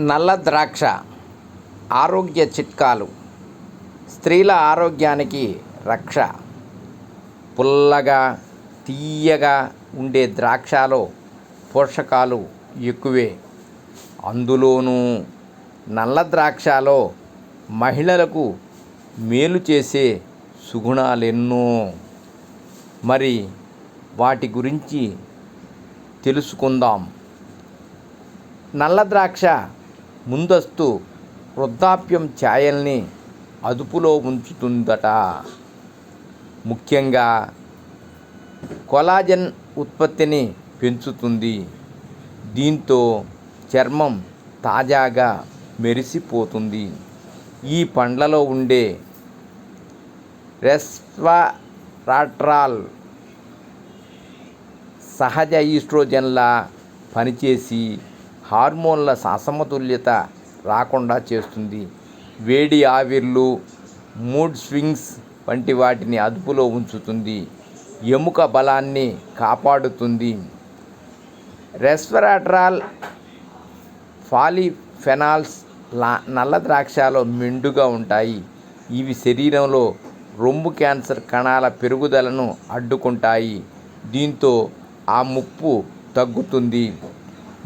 నల్ల ద్రాక్ష ఆరోగ్య చిట్కాలు స్త్రీల ఆరోగ్యానికి రక్ష. పుల్లగా తీయగా ఉండే ద్రాక్షలో పోషకాలు ఎక్కువే. అందులోనూ నల్ల ద్రాక్షలో మహిళలకు మేలు చేసే సుగుణాలెన్నో. మరి వాటి గురించి తెలుసుకుందాం. నల్ల ద్రాక్ష ముందస్తు వృద్ధాప్యం ఛాయల్ని అదుపులో ఉంచుతుందట. ముఖ్యంగా కొలాజన్ ఉత్పత్తిని పెంచుతుంది. దీంతో చర్మం తాజాగా మెరిసిపోతుంది. ఈ పండ్లలో ఉండే రెస్వరాట్రాల్ సహజ ఈస్ట్రోజన్లా పనిచేసి హార్మోన్ల అసమతుల్యత రాకుండా చేస్తుంది. వేడి ఆవిర్లు మూడ్ స్వింగ్స్ వంటి వాటిని అదుపులో ఉంచుతుంది. ఎముక బలాన్ని కాపాడుతుంది. రెస్వరాట్రాల్ ఫాలిఫెనాల్స్ లా నల్ల ద్రాక్షలో మెండుగా ఉంటాయి. ఇవి శరీరంలో రొమ్ము క్యాన్సర్ కణాల పెరుగుదలను అడ్డుకుంటాయి. దీంతో ఆ ముప్పు తగ్గుతుంది.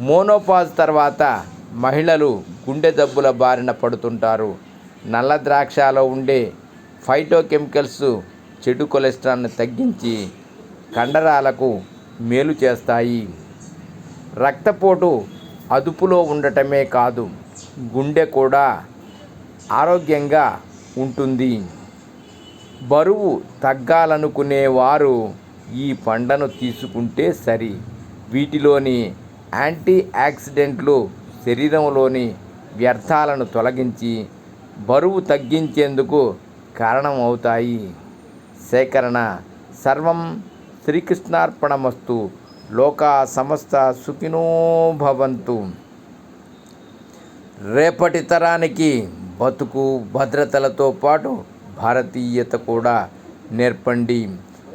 మోనోపాజ్ తర్వాత మహిళలు గుండె జబ్బుల బారిన పడుతుంటారు. నల్ల ద్రాక్షలో ఉండే ఫైటోకెమికల్స్ చెడు కొలెస్ట్రాల్ని తగ్గించి కండరాలకు మేలు చేస్తాయి. రక్తపోటు అదుపులో ఉండటమే కాదు గుండె కూడా ఆరోగ్యంగా ఉంటుంది. బరువు తగ్గాలనుకునేవారు ఈ పండను తీసుకుంటే సరి. వీటిలోని యాంటీ ఆక్సిడెంట్లు శరీరంలోని వ్యర్థాలను తొలగించి బరువు తగ్గించేందుకు కారణమవుతాయి. సేకరణ. సర్వం శ్రీకృష్ణార్పణమస్తు. లోకా సమస్త సుఖినో భవంతు. రేపటి తరానికి బతుకు భద్రతలతో పాటు భారతీయత కూడా నేర్పండి.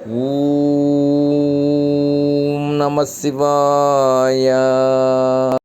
ఊ నమ శివాయ.